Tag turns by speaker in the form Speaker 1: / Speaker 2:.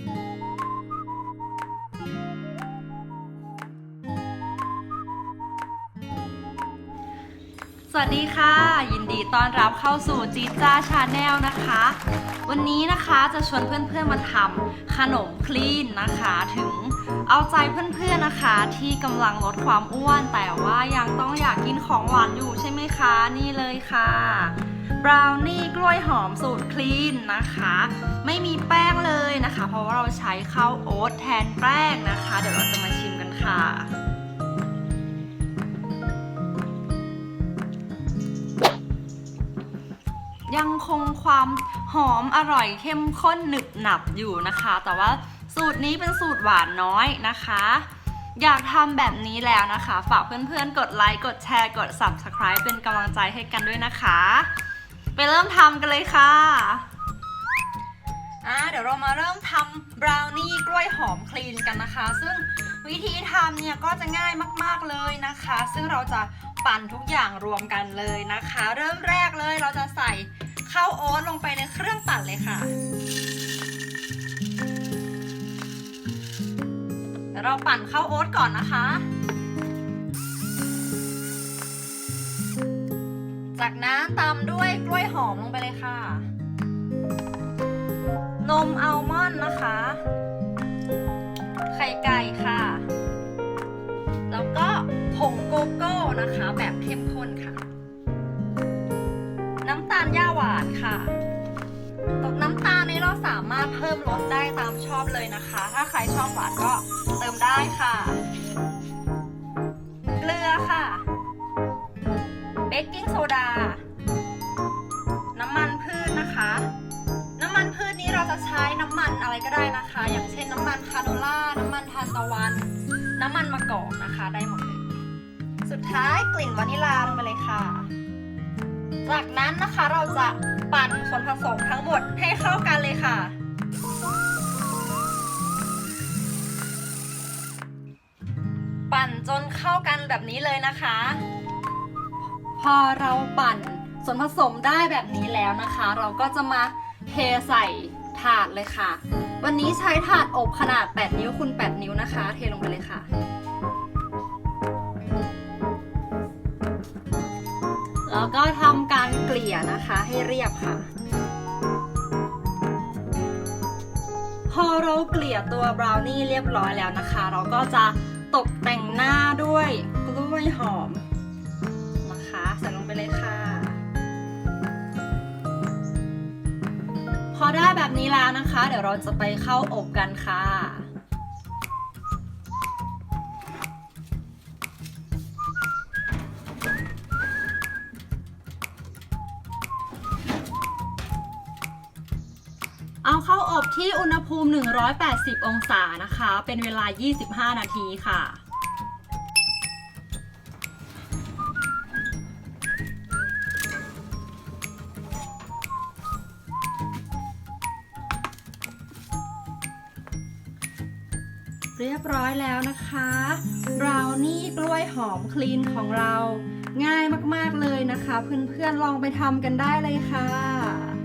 Speaker 1: สวัสดีค่ะ ยินดีต้อนรับเข้าสู่จีจ้าชาแนลนะคะ วันนี้นะคะจะชวนเพื่อนๆมาทำขนมคลีนนะคะ ถึงเอาใจเพื่อนๆนะคะ ที่กำลังลดความอ้วน แต่ว่ายังต้องอยากกินของหวานอยู่ใช่ไหมคะ นี่เลยค่ะ บราวนี่กล้วยหอมสูตรคลีนนะคะ ไม่มีแป้งเลยนะคะ เพราะว่าเราใช้ข้าวโอ๊ตแทนแป้งนะคะ เดี๋ยวเราจะมาชิมกันค่ะยังคงความหอมอร่อยเข้มข้นหนึบหนับอยู่นะคะ แต่ว่าสูตรนี้เป็นสูตรหวานน้อยนะคะ อยากทำแบบนี้แล้วนะคะ ฝากเพื่อนๆ กดไลค์ กดแชร์ กด subscribe เป็นกำลังใจให้กันด้วยนะคะ ไปเริ่มทำกันเลยค่ะอ่าเดี๋ยวเรามาเริ่มทำบราวนี่กล้วยหอมคลีนกันนะคะ ซึ่งวิธีทำเนี่ยก็จะง่ายมากๆเลยนะคะ ซึ่งเราจะปั่นทุกอย่างรวมกันเลยนะคะ เริ่มแรกเลยเราจะใส่ข้าวโอ๊ตลงไปในเครื่องปั่นเลยค่ะเดี๋ยวเราปั่นข้าวโอ๊ตก่อนนะคะ จากนั้นตามด้วยกล้วยหอมลงไปเลยค่ะ นมอัลมอนด์นะคะ ไข่ไก่ค่ะ แล้วก็ผงโกโก้นะคะ แบบเข้มข้นค่ะ น้ำตาลย่าหวานค่ะตกน้ำตาลนี้เราสามารถเพิ่มรสได้ตามชอบเลยนะคะ ถ้าใครชอบหวานก็เติมได้ค่ะ กกิ้งโซดา น้ำมันพืชนะคะ น้ำมันพืชนี้เราจะใช้น้ำมันอะไรก็ได้นะคะ อย่างเช่นน้ำมันคาโนล่า น้ำมันทานตะวัน น้ำมันมะกอกนะคะได้หมดเลย สุดท้ายกลิ่นวานิลลาลงไปเลยค่ะ จากนั้นนะคะเราจะปั่นส่วนผสมทั้งหมดให้เข้ากันเลยค่ะปั่นจนเข้ากันแบบนี้เลยนะคะ พอเราปั่นส่วนผสมได้แบบนี้แล้วนะคะ เราก็จะมาเทใส่ถาดเลยค่ะ วันนี้ใช้ถาดอบขนาด 8 นิ้วคูณ8 นิ้วนะคะ เทลงไปเลยค่ะ แล้วก็ทำการเกลี่ยนะคะให้เรียบค่ะ พอเราเกลี่ยตัวบราวนี่เรียบร้อยแล้วนะคะ เราก็จะตกแต่งหน้าด้วยกล้วยหอม เลยค่ะ พอได้แบบนี้แล้วนะคะ เดี๋ยวเราจะไปเข้าอบกันค่ะเอาเข้าอบที่อุณหภูมิ 180 องศานะคะ เป็นเวลา 25 นาทีค่ะ เรียบร้อยแล้วนะคะบราวนี่กล้วยหอมคลีนของเรา ง่ายมากๆเลยนะคะ เพื่อนๆลองไปทำกันได้เลยค่ะ